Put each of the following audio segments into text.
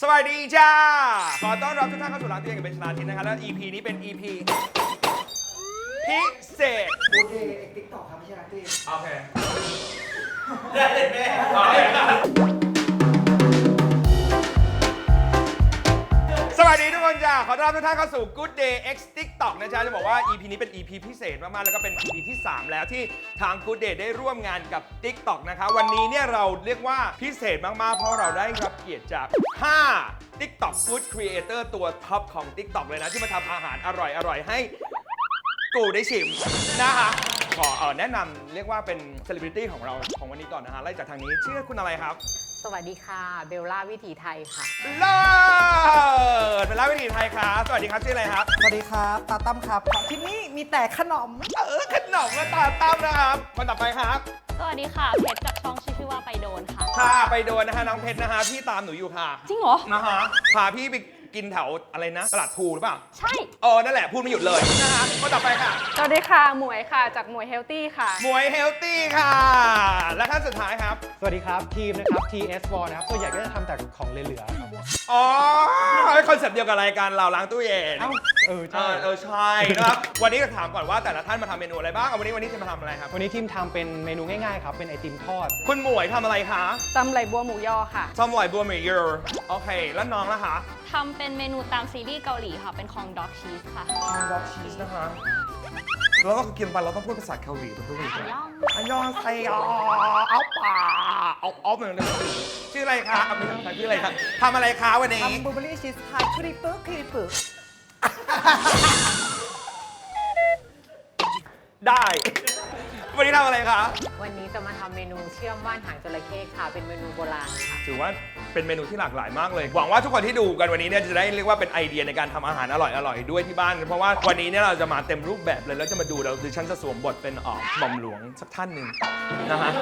สวัสดีจ้า ขอต้อนรับทุกท่านเข้าสู่ร้านตัวเองกับเป็นชลาทินนะครับและ EP นี้เป็น EP พิเศษ โอเคติ๊กต็อกครับไม่ใช่รักเต้ โอเค ได้เลยแม่ วัสดีทุกคนจ้าขอต้อนรับทุกท่านเข้าสู่ Good Day X TikTok นะจ๊ะจะบอกว่า EP นี้เป็น EP พิเศษมากๆ แล้วก็เป็น EP ที่ 3 แล้วที่ทาง Good Day ได้ร่วมงานกับ TikTok นะคะ วันนี้เนี่ยเราเรียกว่าพิเศษมากๆ เพราะเราได้รับเกียรติจาก 5 TikTok Food Creator ตัวท็อปของ TikTok เลยนะ ที่มาทำอาหารอร่อยๆ ให้กูได้ชิมนะคะขอเอ่อแนะนำเรียกว่าเป็นเซเลบริตี้ของเราของวันนี้ก่อนนะฮะไล่จากทางนี้ชื่อคุณอะไรครับ สวัสดีค่ะ เบลล่าวิถีไทยค่ะ เลิศเป็นร้านวิถีไทยครับ สวัสดีครับชื่ออะไรครับ สวัสดีครับ ตาตั้มครับที่นี่มีแต่ขนม เออขนมและตาตั้มนะครับ คนต่อไปครับสวัสดีค่ะ เพชรจากช่องชื่อว่าไปโดนค่ะค่ะไปโดนนะฮะน้องเพชรนะฮะพี่ตามหนูอยู่ค่ะ จริงเหรอ นะฮะพาพี่ไป กินแถวอะไรนะ ตลาดภูหรือเปล่า ใช่ เออ นั่นแหละ พูดไม่หยุดเลยนะฮะคนต่อไปค่ะ สวัสดีค่ะ หมวยค่ะ จากหมวยเฮลตี้ค่ะ หมวยเฮลตี้ค่ะ และท่านสุดท้ายครับ สวัสดีครับ ทีมนะครับ TS w a l นะครับส่วนใหญ่ก็จะทำแต่ของเหลือๆครับ อ๋อคอนเซ็ปต์เดียวกับรายการเราล้างตู้เย็นเอ้าเออเอใช่อเออใช่นะครับ วันนี้จะถามก่อนว่าแต่ละท่านมาทำเมนูอะไรบ้างเอาวันนี้วันนี้จะมาทำอะไรครับ วันนี้ทีมทำเป็นเมนูง่ายๆครับ เป็นไอติมทอด คุณหมวยทำอะไรคะตำไหลบัวหมูยอค่ะ ซอมลอยบัวเมเยอร์โอเค แล้วน้องล่ะคะทำเป็นเมนูตามซีรีส์เกาหลีค่ะ เป็นของด็อกชีสค่ะด็อกชีสนะคะ เราต้องกินไปเราต้องพูดภาษาเกาหลีทุกคนย่องอันยองไซยอเอาป่าเอาเอาเหมือนกันชื่ออะไรคะเอาไม่ใช่ชื่ออะไรคะทำอะไรคะวันนี้ทำบลูเบอร์รี่ชีสพายครีปึกครีปึกได้ วันนี้ทำอะไรคะ วันนี้จะมาทำเมนูเชื่อมว่านหางจระเข้ค่ะ เป็นเมนูโบราณค่ะ ถือว่าเป็นเมนูที่หลากหลายมากเลย หวังว่าทุกคนที่ดูกันวันนี้เนี่ยจะได้เรียกว่าเป็นไอเดียในการทำอาหารอร่อยๆด้วยที่บ้าน เพราะว่าวันนี้เนี่ยเราจะมาเต็มรูปแบบเลยแล้วจะมาดูเราดิฉันจะสวมบทเป็นเออหม่อมหลวงสักท่านหนึ่งนะฮะ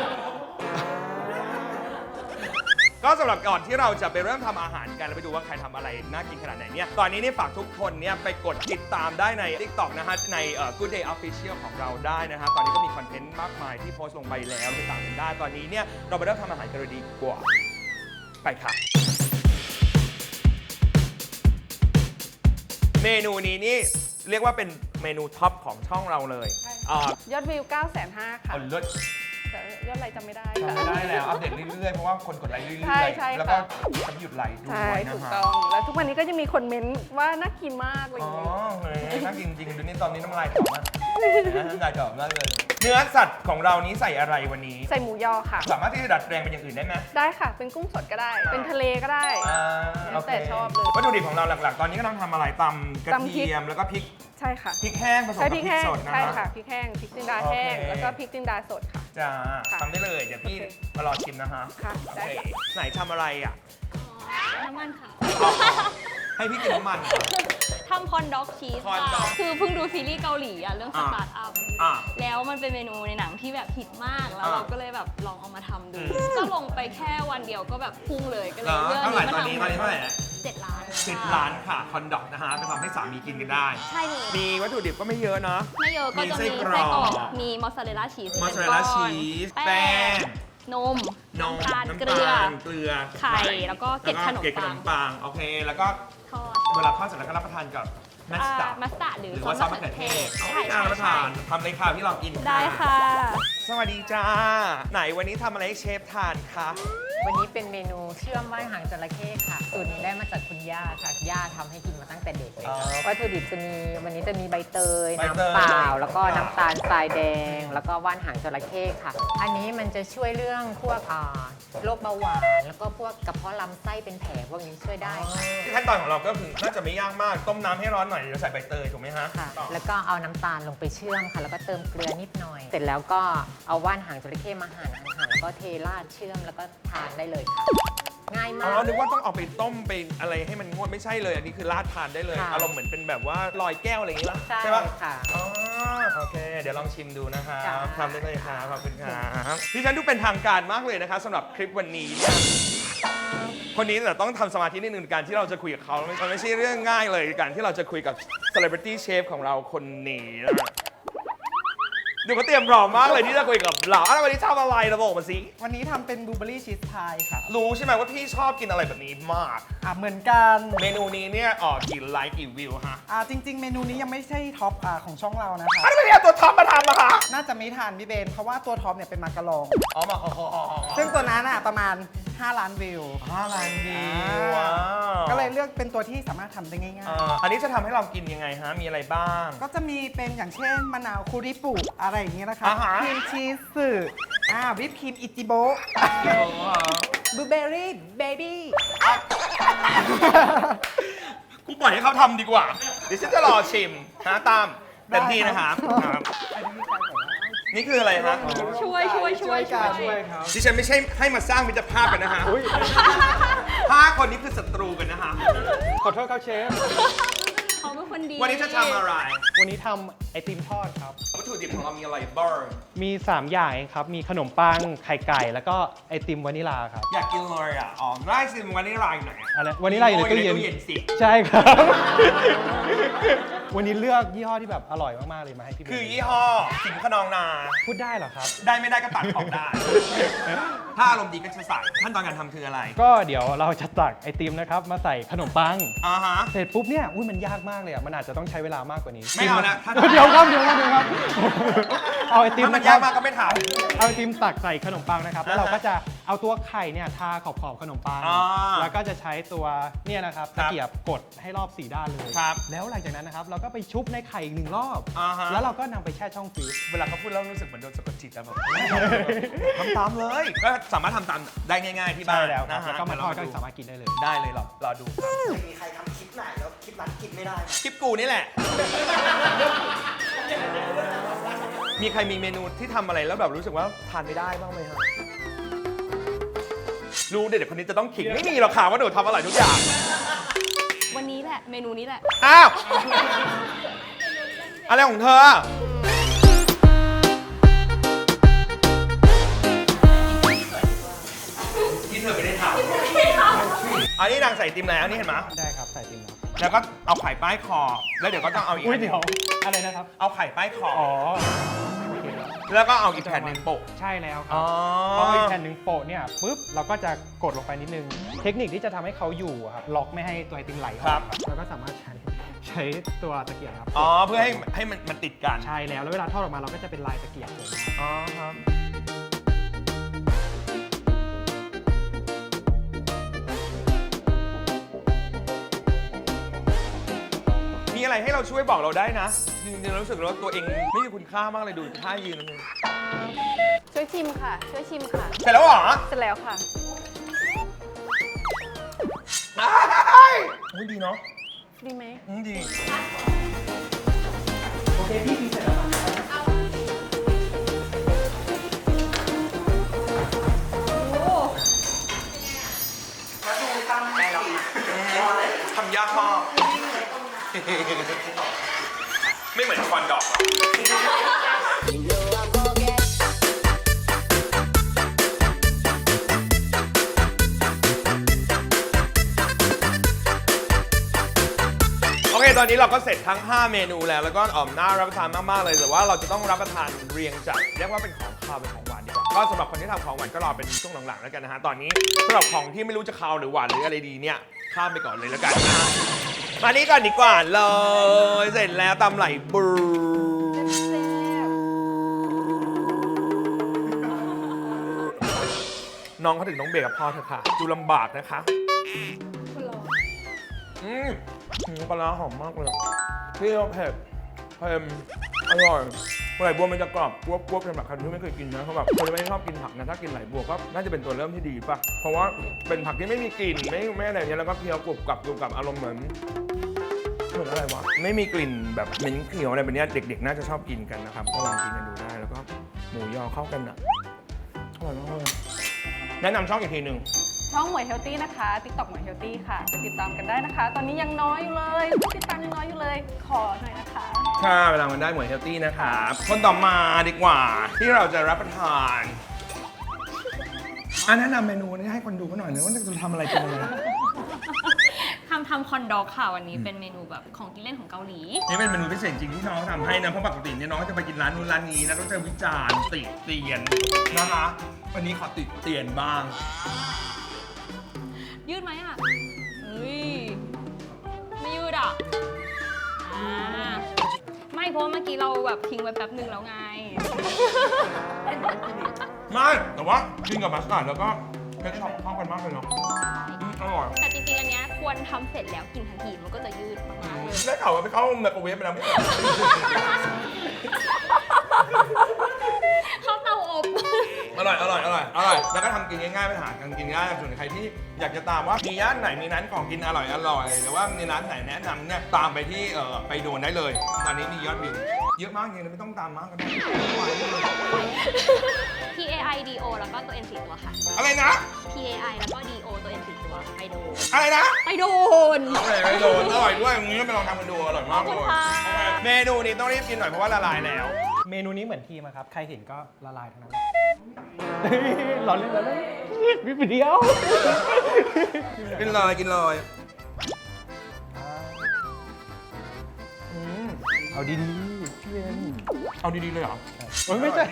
ก็สำหรับก่อนที่เราจะไปเริ่มทำอาหารกันแล้วไปดูว่าใครทำอะไรน่ากินขนาดไหนเนี่ย ตอนนี้เนี่ยฝากทุกคนเนี่ยไปกดติดตามได้ใน TikTok นะฮะ ในเอ่อ Good Day Official ของเราได้นะฮะ ตอนนี้ก็มีคอนเทนต์มากมายที่โพสต์ลงไปแล้วติดตามกันได้ ตอนนี้เนี่ยเราไปเริ่มทำอาหารกันเลยดีกว่า ไปค่ะ เมนูนี้นี่เรียกว่าเป็นเมนูท็อปของช่องเราเลยอ่ายอดวิว 9 5 0 0 0ค่ะ เอาเลิศ แต่ยอดไลค์จำไม่ได้ทำค่ะไม่ได้แล้ว อัปเดตเรื่อยๆ เพราะว่าคนกดไลค์เรื่อยๆใช่ใช่แล้วก็ค่ะ จะไม่หยุดไลค์ด้วใช่ยนะถูกฮะต้อง แล้วทุกวันนี้ก็จะมีคนเม้นต์ว่าน่ากินมากอะไรออ๋อย่างเงี้ยเฮ้ยน่ากินจริงดูนี่ตอนนี้น้ำลายถอมากน้ำลายถอมมากเลย เนื้อสัตว์ของเรานี้ใส่อะไรวันนี้ ใส่หมูยอค่ะ สามารถที่จะดัดแปลงเป็นอย่างอื่นได้ไหมได้ค่ะ เป็นกุ้งสดก็ได้ เป็นทะเลก็ได้ อ่าแล้วแต่โเคชอบเลยวัตถุดิบของเราหลักๆ ตอนนี้ก็ต้องทำอะไรตำกระตำพริก เทียมแล้วก็พริกใช่ค่ะ พริกแห้งผสมใช่กับพพริริกกแห้งสดนะใช่คะ ค่ะพริกแห้งพริกจินดาแห้งโอเค แล้วก็พริกจินดาสดค่ะ จ้าทำได้เลย เดี๋ยวพี่มารอชิมนะคะค่ะได้ไหนทำอะไรอะ น้ำมันค่ะ ให้พี่กินน้ำมัน ทำคอนด็อกชีส corn คือเพิ่งดูซีรีส์เกาหลีอะเรื่องสตาร์ทอัพแล้วมันเป็นเมนูในหนังที่แบบผิดมาก แล้วเราก็เลยแบบลองเอามาทำดูก็ลงไปแค่วันเดียวก็แบบพุ่งเลย ก็เลยเลือกเท่าไหตอนนี้ตอนนี้เท่าไหร่แล้ว 7 ล้านสิบล้านค่ะคอนดอกนะฮะไปทำให้สามีกินกันได้ ใช่มีมีวัตถุดิบก็ไม่เยอะเนาะ ไม่เยอะก็จะมีไส้กรอกมีมอสซาเรลล่าชีสมอสซาเรลล่าชีสแป้งนมนมตาลเกลือ เกลือไข่แล้วก็เกล็ดขนมปังโอเค แล้วก็ทอดเวลาทอดเสร็จแล้วก็รับประทานกับมัสตาร์ด มัสตาร์ดหรือซอว่าสซอสมะเขือเทศอาใช่ารับประทานทำเลยค่ะที่ลองกินได้ค่ะ สวัสดีจ้า ไหนวันนี้ทำอะไรให้เชฟทานคะ วันนี้เป็นเมนูเชื่อมว่านหางจระเข้ค่ะสูตรนี้ได้มาจากคุณย่าค่ะย่าทำให้กินมาตั้งแต่เด็กเลยค่ะวัตถุดิบจะมีวันนี้จะมีใบเตยใบเตย น้ำเปล่า แล้วก็น้ำตาลทรายแดง แล้วก็ว่านหางจระเข้ค่ะ อันนี้มันจะช่วยเรื่องพวกอ่า โรคเบาหวาน แล้วก็พวกกระเพาะลำไส้เป็นแผลพวกนี้ช่วยได้ค่ะขั้นตอนของเราก็คือน่าจะไม่ยากมาก ต้มน้ำให้ร้อนหน่อยเดี๋ยวใส่ใบเตยถูกไหมฮะค่ะ ต่อแล้วก็เอาน้ำตาลลงไปเชื่อมค่ะ แล้วก็เติมเกลือนิดหน่อย เสร็จแล้วก็เอาว่านหางจระเข้มาหั่นหั่นหั่นแล้วก็เทราดเชื่อมแล้วก็ทานได้เลยค่ะ ง่ายอ๋มาอกนึกว่าต้องเอาไปต้มไปอะไรให้มันงวดไม่ใช่เลย อันนี้คือราดทานได้เลยค่ะ อารมณ์เหมือนเป็นแบบว่าลอยแก้วอะไรอย่างงี้ป่ะใช่ป่ะค่ะ อ๋อโอเค เดี๋ยวลองชิมดูนะคะจ้า ทำได้เลยค่ะขอบคุณครับดิฉันดูเป็นทางการมากเลยนะคะสำหรับคลิปวันนี้เนี่ยคนนี้แต่ต้องทำสมาธินิดนึงในการที่เราจะคุยกับเขามันไม่ใช่เรื่องง่ายเลยการที่เราจะคุยกับ celebrity chef ของเราคนนี้นะ ดูเขาเตรียมพร้อมมากเลยที่จะคุยกับเราอะแล้ววันนี้ทำอะไรเราบอกมาสิ วันนี้ทำเป็นบลูเบอรี่ชีสพายค่ะ รู้ใช่ไหมว่าพี่ชอบกินอะไรแบบนี้มาก อะเหมือนกันเมนูนี้เนี่ยออกกี่ไลค์กี่วิวฮะอ่าจริง ๆ เมนูนี้ยังไม่ใช่ท็อปอ่าของช่องเรานะคะ อันนี้ไม่ได้เอาตัวท็อปมาทำนะคะน่าจะไม่ทานพี่เบน เพราะว่าตัวท็อปเนี่ยเป็นมาการอง อ๋อมาอ๋ออ๋ออ๋ออ๋อซึ่งตัวนั้นอะประมาณ 5 ล้านวิว ห้าล้านวิอ่าวว้าวก็เลยเลือกเป็นตัวที่สามารถทำได้ง่าย อ่าอันนี้จะทำให้เรากินยังไงฮะ มีอะไรบ้าง ๆ ก็จะมีเป็นอย่างเช่นมะนาวคูริปุอะไรอย่างเงี้ยนะคะอ่าฮะ ครีมชีสอ่าวิปครีมอิจิโบะบลูเบอรี่เบบี้กูปล่อยให้เขาทำดีกว่า เดี๋ยวฉันจะรอชิมนะตามเต็มที่นะครับครับนี่คือ อะไรฮะช่วยช่วยช่วยกันช่วยดิฉันไม่ใช่ให้มาสร้างมิตรภาพกันนะฮะห้าคนนี้คือศัตรูกันนะฮะ ขอโทษครับเชฟ เขาเป็นคนดีวันนี้จะทำอะไร วันนี้ทำไอติมทอดครับ วัตถุดิบของเรามีอะไรบ้างมี 3 อย่างเองครับ มีขนมปัง ไข่ไก่ แล้วก็ไอติมวานิลาครับ อยากกินเลยอะ อ๋อได้สิวันนี้ลายไหนอยอะอะไรวานิลาอยู่ในตู้เย็นตู้เย็นสิ ใช่ครับ วันนี้เลือกยี่ห้อที่แบบอร่อยมาก ๆ เลยมาให้พี่เบนคือยี่ห้อสิงห์ขนองนา พูดได้เหรอครับ ได้ไม่ได้ก็ตัดออกได้ ถ้าอารมณ์ดีก็จะใส่ขั้นตอนการทำคืออะไรก็เดี๋ยวเราจะตักไอติมนะครับ มาใส่ขนมปัง อ่าฮะ เสร็จปุ๊บเนี่ยอุ้ยมันยากมากเลยอะมันอาจจะต้องใช้เวลามากกว่านี้ไม่เอานะถ้า เดี๋ยวครับเดี๋ยวครับเดี๋ยวครับเอาไอติมถ้ามันนะคยารักบมากก็ไม่ถาม เอาไอติมตักใส่ขนมปังนะครับแล้วเราอ่าฮะก็จะ เอาตัวไข่เนี่ยทาขอบขอบๆขนมปัง อ่าแล้วก็จะใช้ตัวเนี่ยนะครับครัตะบเกียบกดให้รอบสีด้านเลย ครับแล้วหลังจากนั้นนะครับเราก็ไปชุบในไข่อีกหนึ่งรอบ อ่าฮะ แล้วเราก็นำไปแช่ช่องฟรีซ เวลาเขาพูดแล้วรู้สึกเหมือนโดนสะกดจิตอะแบบ ทำตามเลย ก็สามารถทำตามได้ง่าย ๆที่บ้าใช่นแล้วครันะบฮะแล้วก็มาทอดก็เดี๋ยวเรสามารถกินได้เลย ได้เลยรอรอดูครับมีใครทำคลิปไหนแล้วคลิปนั้นกินไม่ได้คลิปกูนี่แหละ มีใครมีเมนูที่ทำอะไรแล้วแบบรู้สึกว่าทานไม่ได้บ้างไหมฮะ รู้เด็กๆคนนี้จะต้องขิงไม่มีหรอกค่ะว่าหนูทำอร่อยทุกอย่าง วันนี้แหละ เมนูนี้แหละ อ้าว อะไรของเธอ ที่เธอไม่ได้ทำอันนี้นางใส่ติมแล้วนี่เห็นไหมได้ครับใส่ติมแล้วแล้วก็เอาไข่ป้ายคอแล้วเดี๋ยวก็ต้องเอาอีกอุ้ยอันหนึ่เดี๋งยวอะไรนะครับ เอาไข่ป้ายคออ๋อโอเคครับ แล้วก็เอาอีกแผ่นหนึ่งโปะใช่แล้วคอ๋รัอบพออีกแผ่นหนึ่งโปะเนี่ยปุ๊บเราก็จะกดลงไปนิดนึง เทคนิคที่จะทำให้เขาอยู่อะครับล็อกไม่ให้ตัวไอติมไหลออกครับแล้วก็สามารถใช้ใช้ตัวตะเกียบครับอ๋อ เพื่อให้ให้มันมันติดกัน ใช่แล้วแล้วเวลาทอดออกมาเราก็จะเป็นลายตะเกียบสวยมากอ๋อครับ มีอะไรให้เราช่วยบอกเราได้นะ จริงๆเรารู้สึกว่าตัวเองไม่มีคุณค่ามากเลยดูท่ายืนช่วยชิมค่ะ ช่วยชิมค่ะ เสร็จแล้วเหรอเสร็จแล้วค่ะอ้ายโอ้ยดีเนาะดีไหมอืมดีทำยากมาก เหมือนควันดอกหรอกโอเค ตอนนี้เราก็เสร็จทั้ง 5 เมนูแล้ว แล้วก็อ่อมน่ารับประทานมาก ๆ เลย แต่ว่าเราจะต้องรับประทานเรียงจาก เรียกว่าเป็นของคาวเป็นของหวานดีกว่า ก็สำหรับคนที่ทำของหวานก็รอเป็นช่วงหลัง ๆ แล้วกันนะฮะ ตอนนี้สำหรับของที่ไม่รู้จะคาวหรือหวานหรืออะไรดีเนี่ย ข้ามไปก่อนเลยแล้วกันนะฮะ มานี่ก่อนดีกว่าเลย เสร็จแล้วตำไหลบูน้องเขาถึงน้องเบรกกับพ่อเถอะค่ะ ดูลำบากนะคะอืมอืมปลาร้าหอมมากเลยเปรี้ยวเผ็ดเค็มอร่อยไหลบัวมันจะกรอบกรวบกรวบสำหรับใครที่ไม่เคยกินนะเขาแบบคนที่ไม่ชอบกินผักนะถ้ากินไหลบัวก็น่าจะเป็นตัวเริ่มที่ดีป่ะ เพราะว่าเป็นผักที่ไม่มีกลิ่นไม่ไม่อะไรเงี้ยแล้วก็เคี้ยวกรุบกรับกรุบกรับอารมณ์เหมือน อนอะไรวะ ไม่มีกลิ่นแบบเหม็นเขียวอะไรแบบเนี้ยเด็กๆ น่าจะชอบกินกันนะครับ ก็ลองกินกันดูได้ แล้วก็หมูยอเข้ากันอะอร่อยมากเลยแนะนำช่องอีกทีหนึ่งช่องหมวยเฮลตี้นะคะ TikTok หมวยเฮลตี้ค่ะไปติดตามกันได้นะคะ ตอนนี้ยังน้อยอยู่เลยผู้ติดตามยังน้อยอยู่เลย ขอหน่อยนะคะค่ะเวลามันได้หมวยเฮลตี้นะครับคนต่อมาดีกว่า ที่เราจะรับประทานอันแนะนำเมนูนี้ให้คนดูเขาหน่อยนึงว่าจะทำอะไรเป็นอะไร ทำทำคอนด็อกค่ะวันนี้เป็นเมนูแบบของกินเล่นของเกาหลี นี่เป็นเมนูพิเศษจริงที่น้องทำให้นะเพราะปกติเนี่ยน้องก็จะไปกินร้านนู้นร้านนี้นะต้องจะวิจารณ์ติเตียนนะคะวันนี้ขอติเตียนบ้าง ยืดไหมอะเฮ้ยไม่ยืดอะอ่าไม่เพราะว่าเมื่อกี้เราแบบทิ้งไว้แป๊บหนึ่งแล้วไง ไม่แต่ว่ากินกับมัสตาร์ดแล้วก็เพชรชอบเข้ากันมากเลยเนาะ อืมอร่อยแต่จริงๆอันเนี้ยควรทำเสร็จแล้วกินทันทีมันก็จะยืดมากๆเลยได้ข่าวว่าไปเข้าไมโครเวฟไปแล้วไม่ใช่เหรอข้าวเตาอบอร่อยอร่อยอร่อยอร่อยแล้วก็ทำกินง่ายๆไปหากันกินง่ายส่วนใครที่อยากจะตามว่ามีร้านไหนมีร้านของกินอร่อยอร่อยหรือว่ามีร้านไหนแนะนำเนี่ยตามไปที่เอ่อไปโดนได้เลยตอนนี้มียอดวิวเยอะมากจริงๆไม่ต้องตามมากก็ได้ P A I D O แล้วก็ตัว N สี่ตัวค่ะ อะไรนะ P A I แล้วก็ D O ตัว N สี่ตัว ไปโดนอะไรนะไปโดนโอเคไปโดนอร่อยด้วยมึงก็ไปลองทำกันดูอร่อยมากเลยขอบคุณค่ะโอเคเมนูนี้ต้องรีบกินหน่อยเพราะว่าละลายแล้ว เมนูนี้เหมือนทีมอะครับ ใครเห็นก็ละลายทั้งนั้นร้อนเล่นร้อนเล่นวิปเดียวกินเลยกินเลยอืมเอาดีๆพี่เวนเอาดีๆเลยเหรอโอ้ยไม่ใช่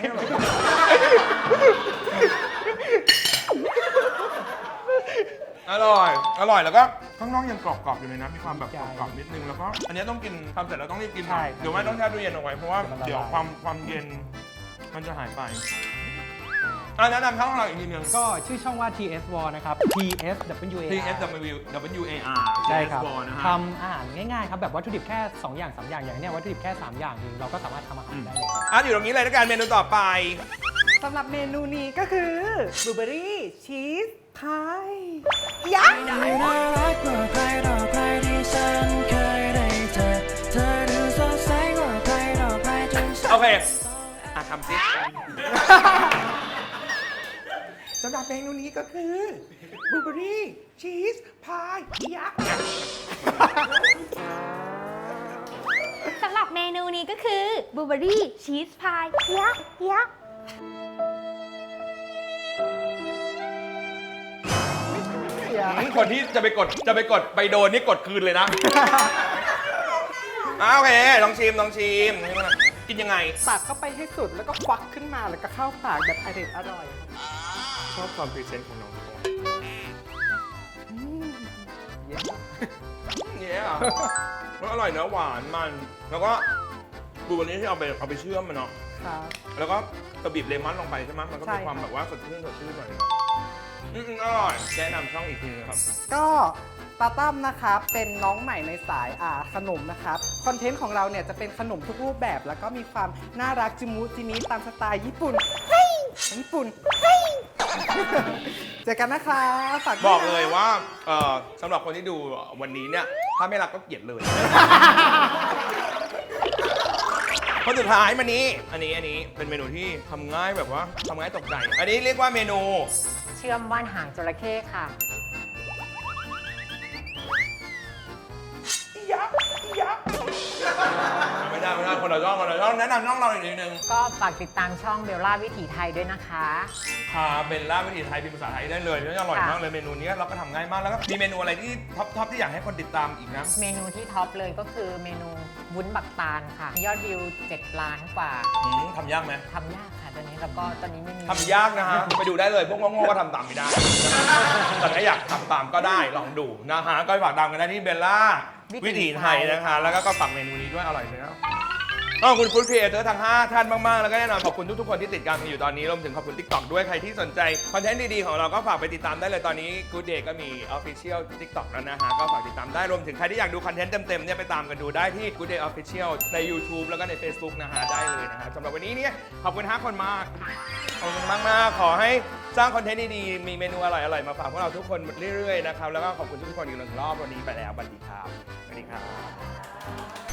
อร่อย อร่อยแล้วก็ข้างนอกยังกรอบๆอยู่เลยนะ มีความแบบกรอบๆนิดนึงแล้วก็อันนี้ต้องกินทำเสร็จแล้วต้องรีบกินหน่อยใช่ เดี๋ยวไม่ต้องแช่ตู้เย็นเอาไว้เพราะว่าเดี๋ยวมันละลายเดี๋ยวความความเย็นมันจะหายไปอะแนะนำช่องเราอีกทีหนึง ก็ชื่อช่องว่า TS War นะครับ TS W A T R S W W A R ใช่ครับ นะฮะ ทำอาหารง่ายๆครับ แบบวัตถุดิบแค่ 2 อย่าง 3 อย่างอย่างเนี้ยวัตถุดิบแค่ 3 อย่างเองเราก็สามารถทำอาหารได้เลย อะอยู่ตรงนี้เลยแล้วกันเมนูต่อไป สำหรับเมนูนี้ก็คือบลูเบอรี่ชีสพายยักษ์ น่ารักกว่าใครต่อใครที่ฉันเคยได้เจอ เธอดูสดใสกว่าใครต่อใครจนฉัน โอเค อะทำสิ สำหรับเมนูนี้ก็คือบลูเบอรี่ชีสพายยักษ์สำหรับเมนูนี้ก็คือบลูเบอรี่ชีสพายยักษ์ยักษ์ คนที่จะไปกดจะไปกดไปโดนนี่กดคืนเลยนะอะโอเคลองชิมลองชิม กินยังไง ตักเข้าไปให้สุดแล้วก็ควักขึ้นมาแล้วก็เข้าปากแบบอร่อยอร่อยชอบความพรีเซนต์ของน้องเนี่ยอะมันอร่อยเนื้อะหวานมัน แล้วก็บลูเบอร์รี่ที่เอาไปเอาไปเชื่อมมันเนาะ ครับ แล้วก็กระบีบเลมอนลงไปใช่ไหมมันก็ใช่มีความครับแบบว่าสดชื่นสดชื่นหน่อย อืมๆอร่อยแนะนำช่องอีกทีนึงครับ ก็ปาตั้มนะครับเป็นน้องใหม่ในสายอ่าขนมนะครับคอนเทนต์ของเราเนี่ยจะเป็นขนมทุกรูปแบบ แล้วก็มีความน่ารักจิมุจิมิตามสไตล์ญี่ปุ่นเฮ้ยญี่ปุ่นเฮ้ยเจอกันนะคะฝากด้วบอกนะเลยว่าเอ่อสำหรับคนที่ดูวันนี้เนี่ย ถ้าไม่รักก็เกลียดเลย คนสุดท้ายมานี้ อันนี้อันนี้เป็นเมนูที่ทำง่ายแบบว่าทำง่ายตกใจ อันนี้เรียกว่าเมนูเชื่อมว่านหางจระเข้ค่ะ ได้ไม่ได้คนละช่องคนละช่องแนะนำช่องเราอีกนิดนึงก็ฝากติดตามช่องเบลล่าวิถีไทยด้วยนะคะ พาเบลล่าวิถีไทยเป็นภาษาไทยได้เลยนี่อร่อยค่ะมากเลยเมนูนี้เราก็ทำง่ายมากแล้วก็มีเมนูอะไรที่ท็อปท็อปที่อยากให้คนติดตามอีกนะเมนูที่ท็อปเลยก็คือเมนูวุ้นบักตาลค่ะ ยอดวิว 7 ล้านกว่าอืมทำยากไหมทำยากค่ะตอนนี้แล้วก็ตอนนี้ไม่มีทำยากนะฮะไปดูได้เลยพวกโง่ๆก็ทำตามไม่ได้แต่ถ้าอยากทำตามก็ได้ลองดูนะฮะก็ฝากตามกันได้ที่เบลล่าวิถีไทยนะคะ แล้วก็ก็ฝากเมนูนี้ด้วยอร่อยเลยนะ ขอบคุณฟู้ดครีเอเตอร์ทั้ง 5 ท่านมาก ๆ แล้วก็แน่นอนขอบคุณทุก ๆ คนที่ติดตามกันอยู่ตอนนี้รวมถึงขอบคุณ TikTok ด้วยใครที่สนใจ คอนเทนต์ดีๆ ของเราก็ฝากไปติดตามได้เลยตอนนี้ Good Day ก็มี Official TikTok แล้วนะฮะ ก็ฝากติดตามได้รวมถึงใครที่อยากดูคอนเทนต์เต็ม ๆ เนี่ยไปตามกันดูได้ที่ Good Day Official ใน YouTube แล้วก็ใน Facebook นะฮะได้เลยนะฮะสำหรับวันนี้เนี่ยขอบคุณ5คนมากขอบคุณมากมากๆขอให้สร้างคอนเทนต์ดีๆมีเมนูอร่อยๆมาฝากพวกเราทุกคนเรื่อยๆนะครับแล้วก็ขอบคุณทุกคนอีกหนึ่งรอบวันนี้ไปแล้วสวัสดีครับสวัสดีครับ